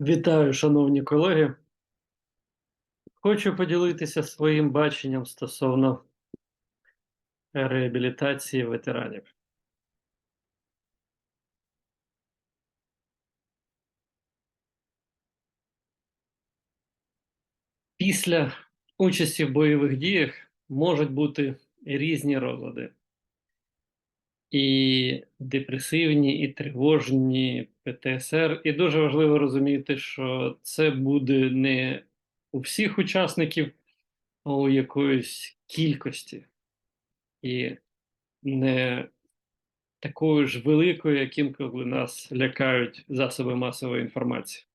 Вітаю, шановні колеги. Хочу поділитися своїм баченням стосовно реабілітації ветеранів. Після участі в бойових діях можуть бути різні розлади. І депресивні, і тривожні ПТСР. І дуже важливо розуміти, що це буде не у всіх учасників, а у якоїсь кількості. І не такою ж великою, як інколи нас лякають засоби масової інформації.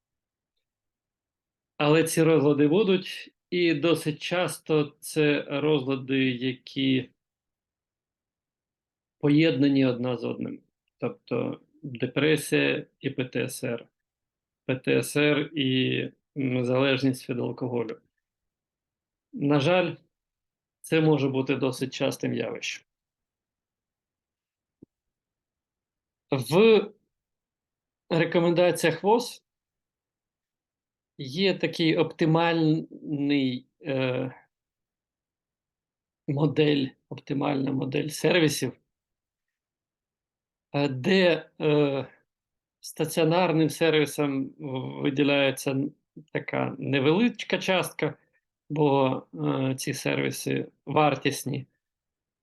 Але ці розлади будуть, і досить часто це розлади, які поєднані одна з одним. Тобто депресія і ПТСР, ПТСР і залежність від алкоголю. На жаль, це може бути досить частим явищем. В рекомендаціях ВОЗ є такий оптимальний е, модель, оптимальна модель сервісів, де е, стаціонарним сервісам виділяється така невеличка частка, бо е, ці сервіси вартісні,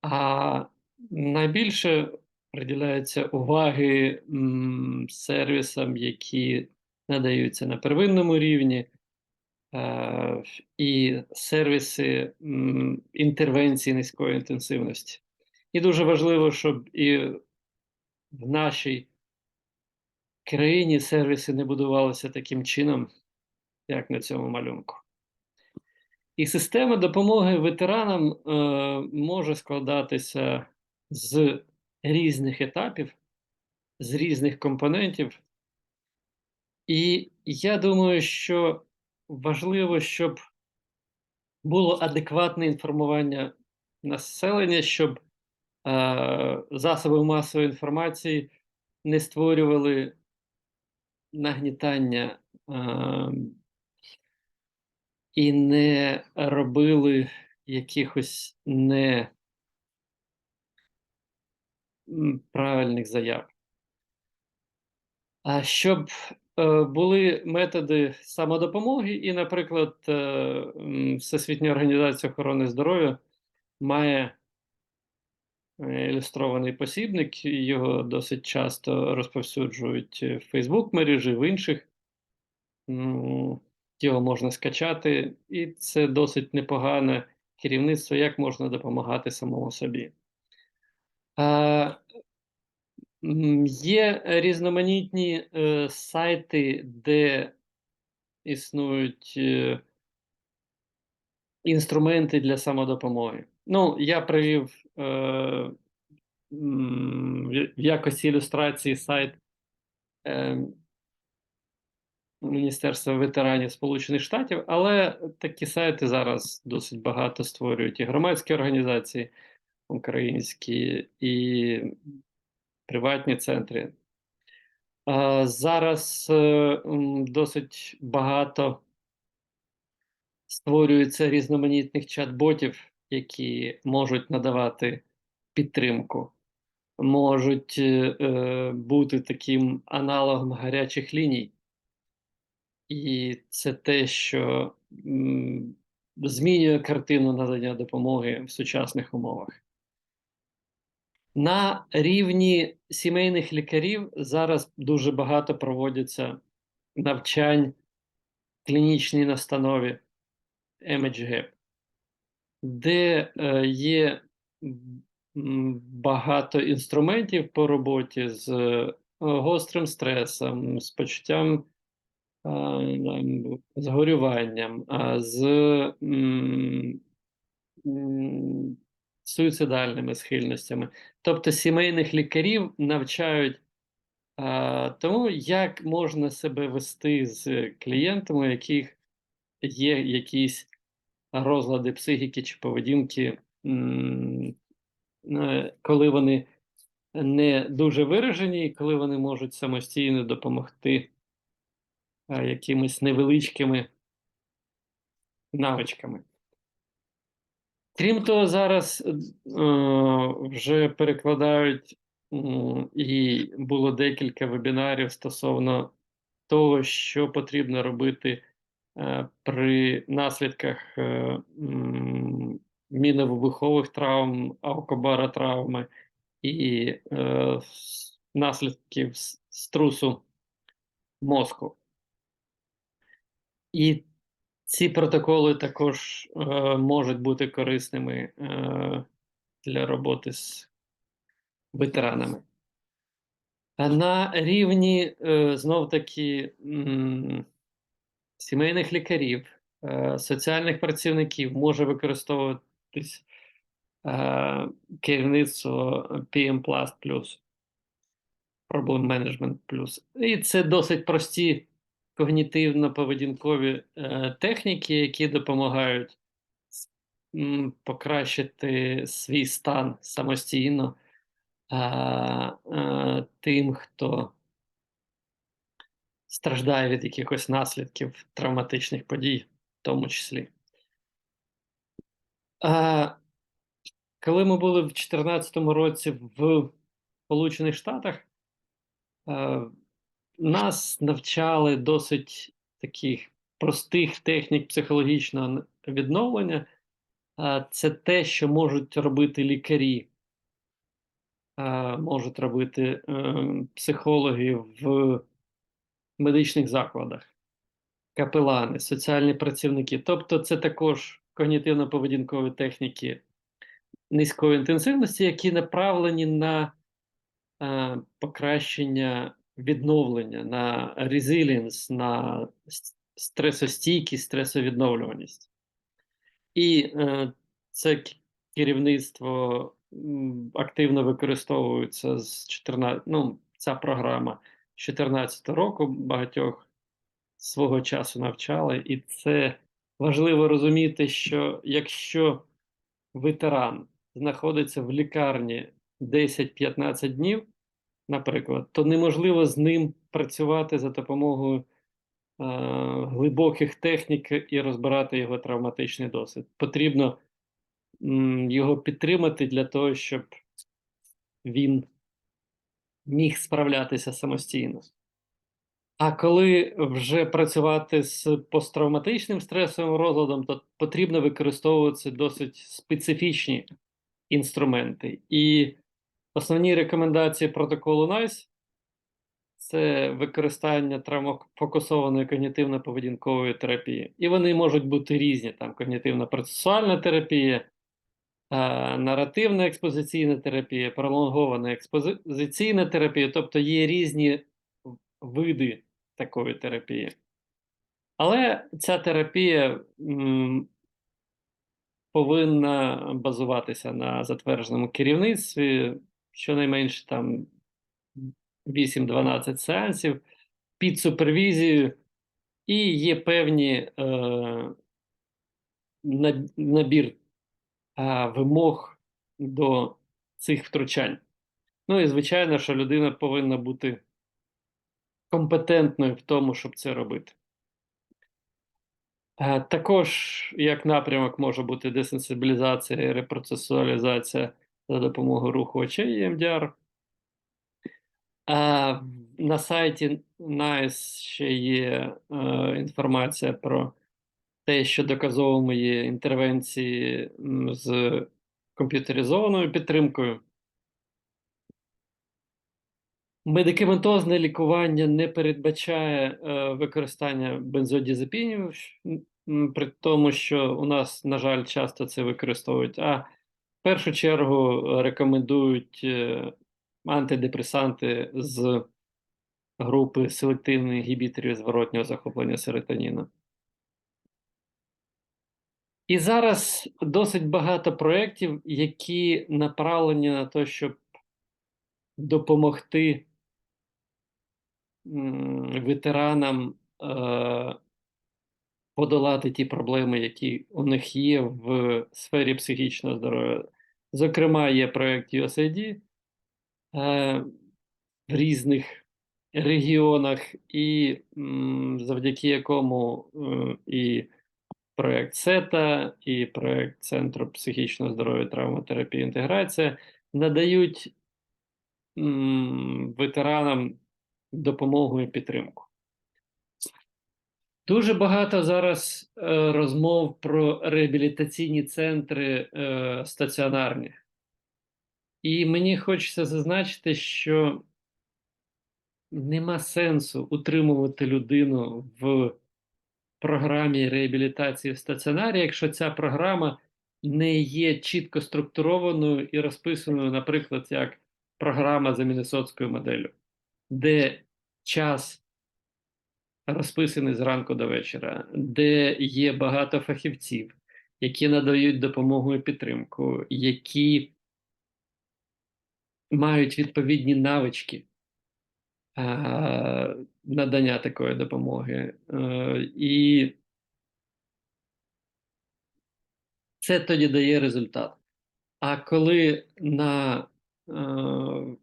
а найбільше приділяється уваги м, сервісам, які надаються на первинному рівні, е, і сервіси інтервенції низької інтенсивності. І дуже важливо, щоб і в нашій країні сервіси не будувалися таким чином, як на цьому малюнку. І система допомоги ветеранам е, може складатися з різних етапів, з різних компонентів. І я думаю, що важливо, щоб було адекватне інформування населення, щоб засоби масової інформації не створювали нагнітання е, і не робили якихось не правильних заяв. А щоб е, були методи самодопомоги, і, наприклад, е, Всесвітня організація охорони здоров'я має е, ілюстрований посібник, його досить часто розповсюджують в Facebook мережі, в інших. Його можна скачати, і це досить непогане керівництво, як можна допомагати самому собі. Є різноманітні е, сайти, де існують е, інструменти для самодопомоги. Ну, я привів в якості ілюстрації сайт е, Міністерства ветеранів Сполучених Штатів, але такі сайти зараз досить багато створюють і громадські організації українські, і приватні центри. Зараз е, досить багато створюється різноманітних чат-ботів, які можуть надавати підтримку, можуть е, е, бути таким аналогом гарячих ліній. І це те, що змінює картину надання допомоги в сучасних умовах. На рівні сімейних лікарів зараз дуже багато проводяться навчань в клінічній настанові MHGAP, де е, є багато інструментів по роботі з е, гострим стресом, з почуттям з горюванням, з суїцидальними схильностями. Тобто сімейних лікарів навчають тому, як можна себе вести з клієнтами, у яких є якісь розлади психіки чи поведінки, е, коли вони не дуже виражені, і коли вони можуть самостійно допомогти е, якимись невеличкими навичками. Крім того, зараз е, вже перекладають, і було декілька вебінарів стосовно того, що потрібно робити при наслідках е, міновибухових травм, алкобаротравми і е, наслідків струсу мозку. І ці протоколи також е, можуть бути корисними е, для роботи з ветеранами. На рівні е, знов таки сімейних лікарів, е, соціальних працівників може використовуватись е, керівництво PM Plus Plus, Problem Management Plus. І це досить прості когнітивно-поведінкові е, техніки, які допомагають покращити свій стан самостійно тим, хто страждає від якихось наслідків травматичних подій, в тому числі. А, коли ми були в 2014 році в Сполучених Штатах, а, нас навчали досить таких простих технік психологічного відновлення. Це те, що можуть робити лікарі, можуть робити е, психологи в медичних закладах, капелани, соціальні працівники. Тобто, це також когнітивно-поведінкові техніки низької інтенсивності, які направлені на е, покращення відновлення, на резилієнс, на стресостійкість, стресовідновлюваність. І е, це керівництво активно використовується з 14, ну, ця програма 14 року багатьох свого часу навчали, і це важливо розуміти, що якщо ветеран знаходиться в лікарні 10-15 днів, наприклад, то неможливо з ним працювати за допомогою е, глибоких технік і розбирати його травматичний досвід. Потрібно м, його підтримати для того, щоб він міг справлятися самостійно. А коли вже працювати з посттравматичним стресовим розладом, то потрібно використовувати досить специфічні інструменти. І основні рекомендації протоколу NICE – це використання травмофокусованої когнітивно-поведінкової терапії. І вони можуть бути різні: там когнітивно-процесуальна терапія, наративна експозиційна терапія, пролонгована експозиційна терапія, тобто є різні види такої терапії. Але ця терапія повинна базуватися на затвердженому керівництві, щонайменше там 8-12 сеансів під супервізією, і є певні е, набір вимог до цих втручань. Ну і звичайно, що людина повинна бути компетентною в тому, щоб це робити. Е, Також як напрямок може бути десенсибілізація і репроцесуалізація за допомогою руху очей EMDR. А на сайті NICE ще є е, інформація про те, що доказовими є інтервенції з комп'ютеризованою підтримкою. Медикаментозне лікування не передбачає е, використання м, при тому, що у нас, на жаль, часто це використовують. А в першу чергу рекомендують е, антидепресанти з групи селективних інгібіторів зворотнього захоплення серотоніну. І зараз досить багато проєктів, які направлені на те, щоб допомогти ветеранам е, подолати ті проблеми, які у них є в сфері психічного здоров'я. Зокрема, є проєкт USAID е, в різних регіонах, і завдяки якому е, і проект СЕТА, і проект Центру психічного здоров'я, травматерапії, інтеграція надають ветеранам допомогу і підтримку. Дуже багато зараз е, розмов про реабілітаційні центри е, стаціонарні. І мені хочеться зазначити, що нема сенсу утримувати людину в програмі реабілітації в стаціонарі, якщо ця програма не є чітко структурованою і розписаною, наприклад, як програма за Міннесотською моделлю, де час розписаний зранку до вечора, де є багато фахівців, які надають допомогу і підтримку, які мають відповідні навички надання такої допомоги. Е, і це тоді дає результат. А коли на е,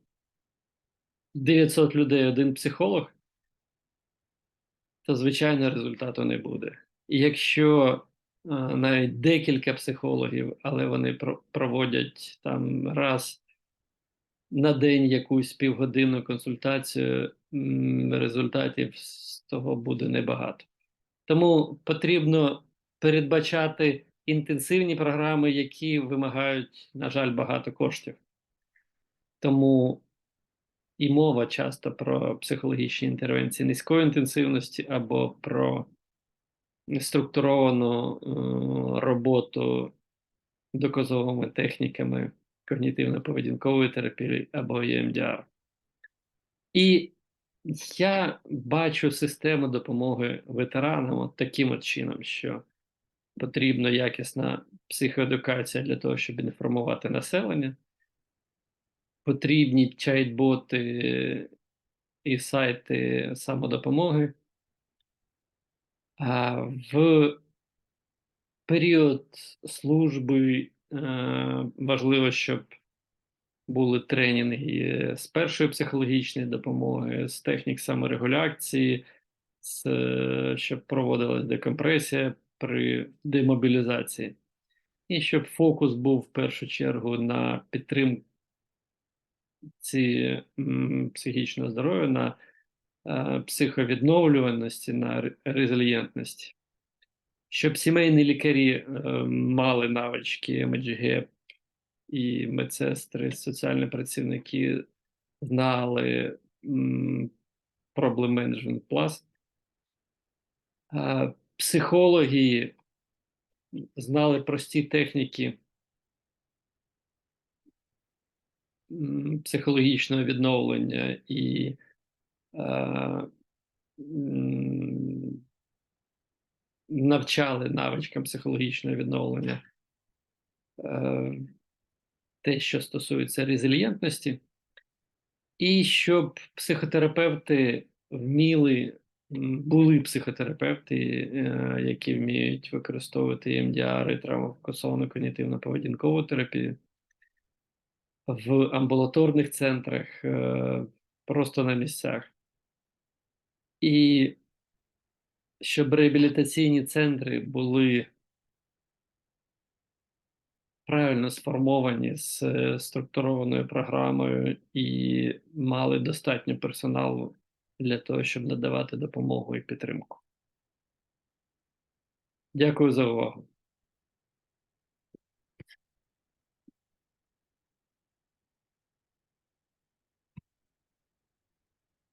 900 людей один психолог, то звичайно результату не буде. І якщо е, навіть декілька психологів, але вони проводять там раз на день якусь півгодинну консультацію, результатів з того буде небагато. Тому потрібно передбачати інтенсивні програми, які вимагають, на жаль, багато коштів. Тому і мова часто про психологічні інтервенції низької інтенсивності або про структуровану е, роботу доказовими техніками когнітивно-поведінкової терапії або ЕМДР. І я бачу систему допомоги ветеранам от таким от чином, що потрібна якісна психоедукація для того, щоб інформувати населення. Потрібні чайт-боти і сайти самодопомоги. А в період служби важливо, щоб були тренінги з першої психологічної допомоги, з технік саморегуляції, з, е, щоб проводилась декомпресія при демобілізації. І щоб фокус був в першу чергу на підтримці психічного здоров'я, на е, психовідновлюваності, на ре- резильєнтності. Щоб сімейні лікарі е, мали навички МГГ і медсестри, соціальні працівники знали проблем менеджмент пласт. Психологи знали прості техніки психологічного відновлення і м, навчали навичкам психологічного відновлення е, те, що стосується резильєнтності, і щоб психотерапевти вміли, були психотерапевти, е, які вміють використовувати ЕМДР і травмофокусовану когнітивно-поведінкову терапію в амбулаторних центрах, е, просто на місцях. І щоб реабілітаційні центри були правильно сформовані з е, структурованою програмою і мали достатньо персоналу для того, щоб надавати допомогу і підтримку. Дякую за увагу.